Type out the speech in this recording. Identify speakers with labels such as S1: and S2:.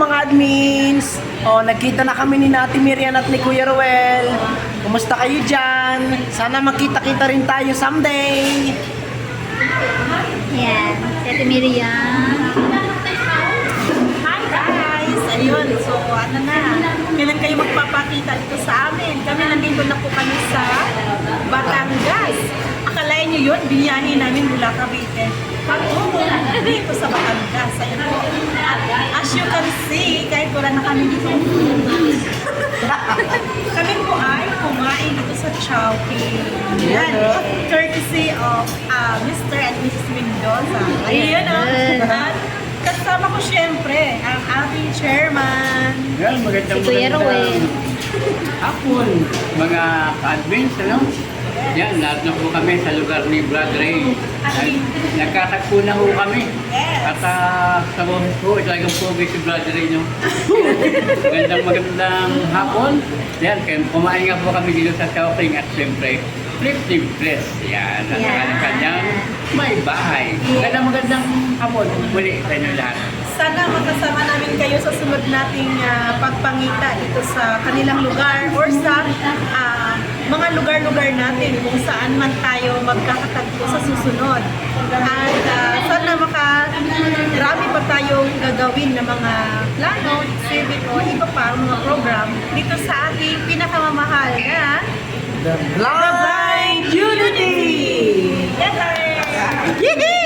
S1: mga admins. Oh, nagkita na kami ni Nati Miriam at ni Kuya Ruel. Kumusta kayo dyan? Sana makita-kita rin tayo someday.
S2: Yan. Si Ate Miriam.
S3: Hi guys! Ayun, so ano na, kailan kayo magpapakita dito sa amin? Kami nandito na po kami sa Batangas. Akalain niyo yun, binyahin namin mula Cavite. Patungo dito sa Batangas. Ayun po. As you can see, kahit wala na kami dito. kami po ay kumain dito sa Chowking. Yan. Courtesy of uh, Mr. and Mrs. Mendoza. Ayun o. At kasama ko syempre ang ating chairman.
S4: Yan, magandang
S2: Si Kuya Rowel.
S4: Hapon, mga ka-admins, ano? Yan, lahat na po kami sa lugar ni Brad Ray. Nag- Nagkatagpo na po kami.
S3: Yes.
S4: At uh, sa boses po, talagang pogi si Brad Ray, no? magandang magandang hapon. Yan, kaya kumain nga po kami dito sa Chowking at siyempre, Flip Dress. Yan, at yeah. kanyang may bahay. Magandang magandang hapon muli sa inyo lahat.
S3: Sana makasama namin kayo sa sunod nating ah, pagpangita dito sa kanilang lugar or sa ah, mga lugar-lugar natin kung saan man tayo magkakatagpo sa susunod. At ah, sana maka marami pa tayong gagawin na mga plano, exhibit o iba pa mga program dito sa ating pinakamamahal na
S1: The Blind Unity!
S3: Yes!
S1: Yee!